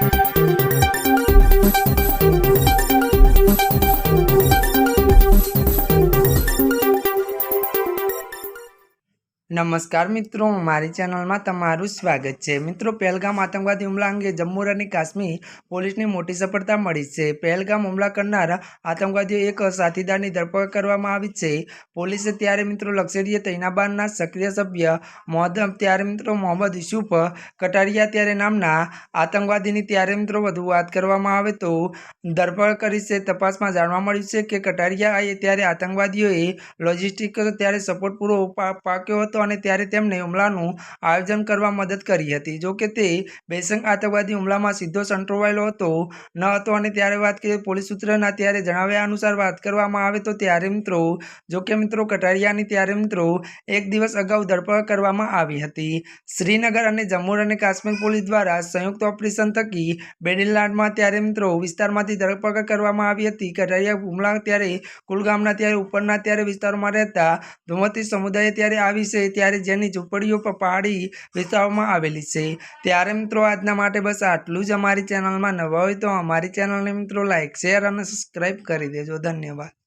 Thank you. નમસ્કાર મિત્રો, મારી ચેનલમાં તમારું સ્વાગત છે. મિત્રો, પહેલગામ આતંકવાદી હુમલા અંગે જમ્મુ અને કાશ્મીર પોલીસને મોટી સફળતા મળી છે. પહેલગામ હુમલા કરનાર આતંકવાદીઓ એક સાથીદારની ધરપકડ કરવામાં આવી છે. પોલીસે ત્યારે મિત્રો લશ્કરીએ તૈનાબાનના સક્રિય સભ્ય મોહમ્મદ, ત્યારે મિત્રો મોહમ્મદ યુસુફ કટારિયા ત્યારે નામના આતંકવાદીની ત્યારે મિત્રો વધુ વાત કરવામાં આવે તો ધરપકડ કરી છે. તપાસમાં જાણવા મળ્યું છે કે કટારિયાએ ત્યારે આતંકવાદીઓએ લોજિસ્ટિક ત્યારે સપોર્ટ પૂરો પાક્યો હતો. અને ત્યારે તેમણે હુમલાનું આયોજન કરવા મદદ કરી હતી. જો કે તે બેસંગ આતંકવાદી હુમલામાં સીધો સંડોવાયેલો હતો ન હતો અને ત્યારે વાત કરીએ પોલીસ સૂત્રના ત્યારે જણાવ્યા અનુસાર વાત કરવામાં આવે તો ત્યારે મિત્રો, જો કે મિત્રો કટારિયાની ત્યારે મિત્રો એક દિવસ અગાઉ ધરપકડ કરવામાં આવી હતી. શ્રીનગર અને જમ્મુ અને કાશ્મીર પોલીસ દ્વારા સંયુક્ત ઓપરેશન થકી બેડીલાડમાં ત્યારે મિત્રો વિસ્તારમાંથી ધરપકડ કરવામાં આવી હતી. કટારિયા હુમલા ત્યારે કુલગામના, ત્યારે ઉપરના, ત્યારે વિસ્તારોમાં રહેતા ધુમતી સમુદાય ત્યારે આવી ત્યારે જેની ઝૂંપડીઓ પર પાડી વેચવામાં આવેલી છે. ત્યારે મિત્રો આજના માટે બસ આટલું જ અમારી ચેનલમાં નવા હોય તો અમારી ચેનલને મિત્રો લાઈક શેર અને સબસ્ક્રાઈબ કરી દેજો. ધન્યવાદ.